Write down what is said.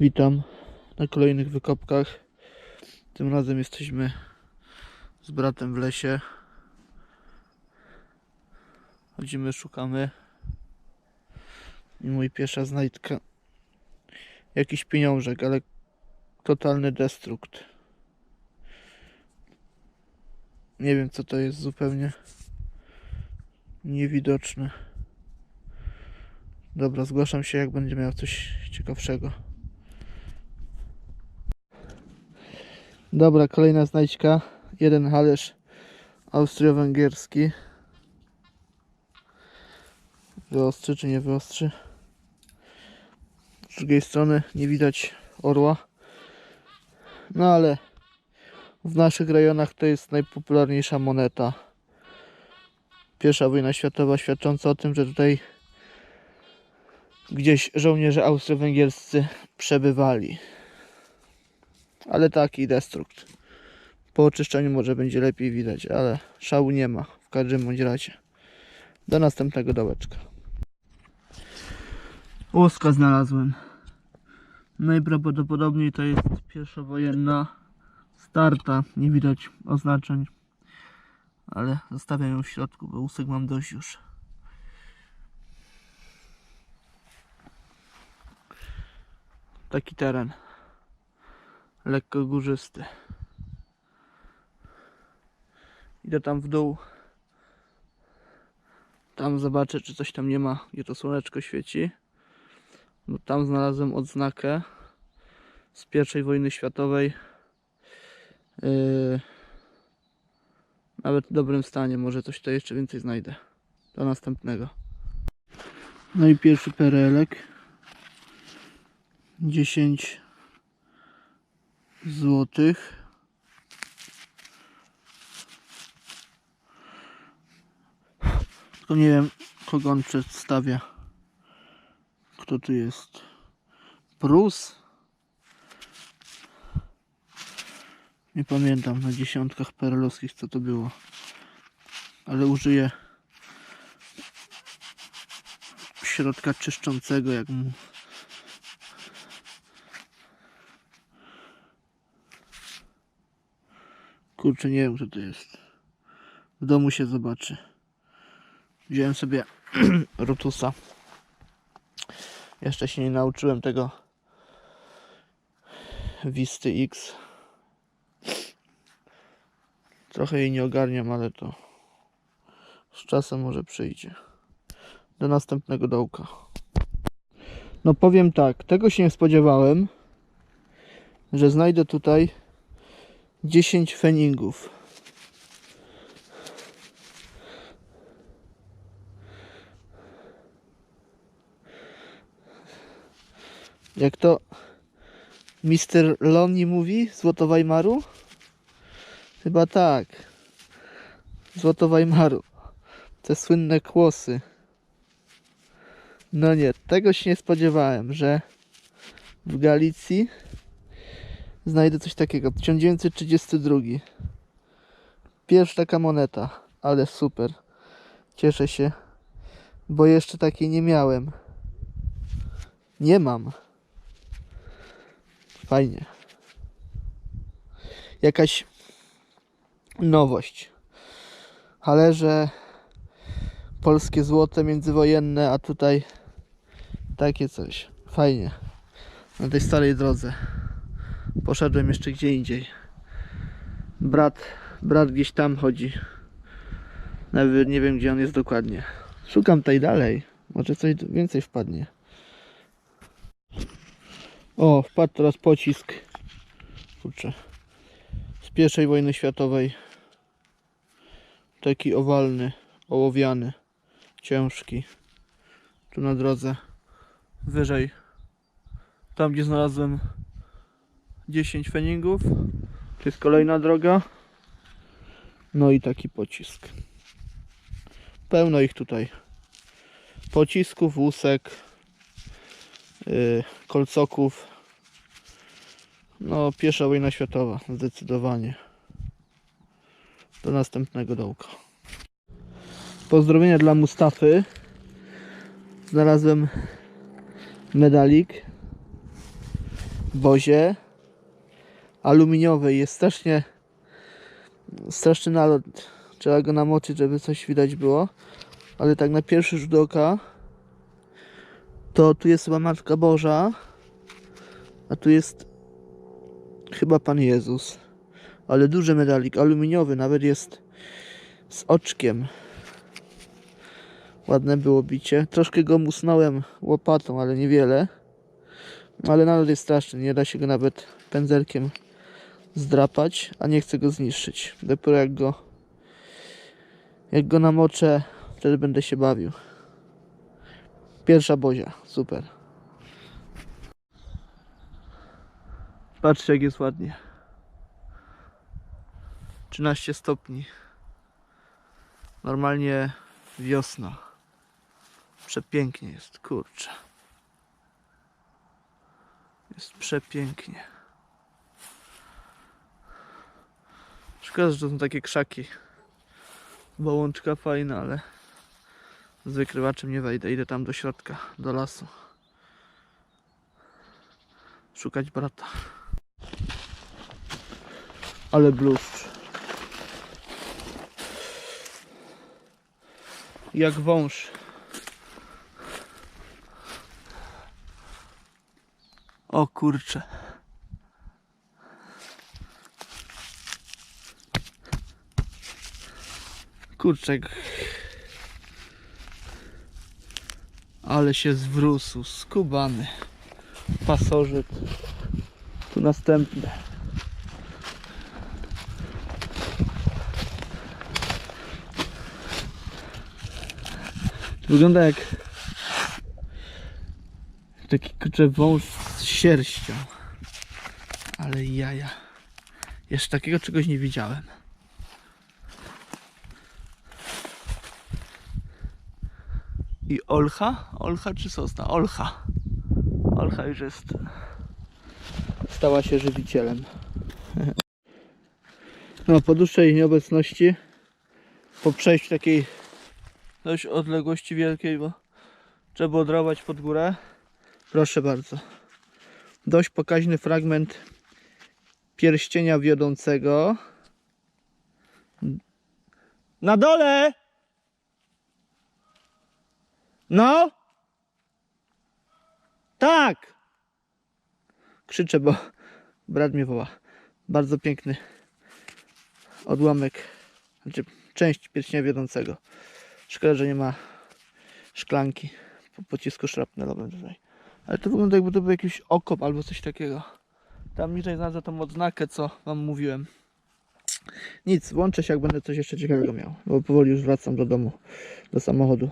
Witam na kolejnych wykopkach. Tym razem jesteśmy z bratem w lesie. Chodzimy, szukamy. I mój pierwsza znajdka. Jakiś pieniążek, ale totalny destrukt. Nie wiem co to jest zupełnie. Niewidoczne. Dobra, zgłaszam się jak będzie miał coś ciekawszego. Dobra, kolejna znajdźka. Jeden halerz austro-węgierski. Wyostrzy czy nie wyostrzy? Z drugiej strony nie widać orła. No ale w naszych rejonach to jest najpopularniejsza moneta. Pierwsza wojna światowa świadcząca o tym, że tutaj gdzieś żołnierze austro-węgierscy przebywali. Ale taki destrukt. Po oczyszczeniu może będzie lepiej widać, ale szału nie ma w każdym bądź razie. Do następnego dołeczka. Łuska znalazłem. Najprawdopodobniej to jest pierwszowojenna starta. Nie widać oznaczeń. Ale zostawiam ją w środku, bo łusek mam dość już. Taki teren. Lekko górzysty. Idę tam w dół. Tam zobaczę, czy coś tam nie ma, gdzie to słoneczko świeci. Bo tam znalazłem odznakę z pierwszej wojny światowej. Yy, nawet w dobrym stanie, może coś to jeszcze więcej znajdę. Do następnego. No i pierwszy perelek. 10 złotych. Tylko nie wiem, kogo on przedstawia. Kto tu jest? Prus? Nie pamiętam na dziesiątkach perelowskich co to było. Ale użyję środka czyszczącego, jak mu Kurczę, nie wiem co to jest. W domu się zobaczy. Wziąłem sobie Rotusa. Jeszcze się nie nauczyłem tego Wisty X. Trochę jej nie ogarniam, ale to z czasem może przyjdzie. Do następnego dołka. No powiem tak, tego się nie spodziewałem, że znajdę tutaj 10 feningów. Jak to Mr. Loni mówi? Złotowajmaru? Chyba tak. Złotowajmaru. Te słynne kłosy. No nie, tego się nie spodziewałem, że w Galicji znajdę coś takiego. 1932. Pierwsza taka moneta, ale super. Cieszę się, bo jeszcze takiej nie miałem. Nie mam. Fajnie. Jakaś nowość. Ale że polskie złote międzywojenne, a tutaj takie coś. Fajnie. Na tej starej drodze poszedłem jeszcze gdzie indziej. Brat, brat gdzieś tam chodzi. Nawet nie wiem gdzie on jest dokładnie. Szukam tutaj dalej. Może coś więcej wpadnie. O, wpadł teraz pocisk. Kurczę. Z pierwszej wojny światowej. Taki owalny, ołowiany, ciężki. Tu na drodze. Wyżej. Tam gdzie znalazłem 10 feningów. To jest kolejna droga. No i taki pocisk. Pełno ich tutaj. Pocisków, łusek, yy, kolcoków. No, pierwsza wojna światowa, zdecydowanie. Do następnego dołka. Pozdrowienia dla Mustafy. Znalazłem medalik wozie aluminiowej. Jest strasznie straszny nalot. Trzeba go namoczyć, żeby coś widać było. Ale tak na pierwszy rzut oka to tu jest chyba Matka Boża, a tu jest chyba Pan Jezus. Ale duży medalik, aluminiowy, nawet jest z oczkiem. Ładne było bicie. Troszkę go musnąłem łopatą, ale niewiele. Ale nadal jest straszny, nie da się go nawet pędzelkiem zdrapać, a nie chcę go zniszczyć. Dopiero jak go jak go namoczę, wtedy będę się bawił. Pierwsza bozia, super. Patrzcie jak jest ładnie. 13 stopni. Normalnie wiosna. Przepięknie jest, kurczę. Jest przepięknie. Szkoda, że to są takie krzaki. Bałączka fajna, ale z wykrywaczem nie wejdę. Idę tam do środka, do lasu. Szukać brata. Ale bluszcz. Jak wąż. O kurcze. Kurczek. Ale się zwrósł, skubany. Pasożyt. Tu następny. Wygląda jak taki kurczę wąż z sierścią. Ale jaja. Jeszcze takiego czegoś nie widziałem. I Olcha? Olcha czy Sosna? Olcha. Olcha już jest. Stała się żywicielem. No, po dłuższej nieobecności, po przejściu takiej dość odległości wielkiej, bo trzeba odrować pod górę. Proszę bardzo. Dość pokaźny fragment pierścienia wiodącego. Na dole! No! Tak! Krzyczę, bo brat mnie woła. Bardzo piękny odłamek, znaczy część pierścienia wiodącego. Szkoda, że nie ma szklanki po pocisku szrapnelowym tutaj. Ale to wygląda jakby to był jakiś okop albo coś takiego. Tam niżej znalazłem tą odznakę, co wam mówiłem. Nic, włączę się jak będę coś jeszcze ciekawego miał, bo powoli już wracam do domu, do samochodu.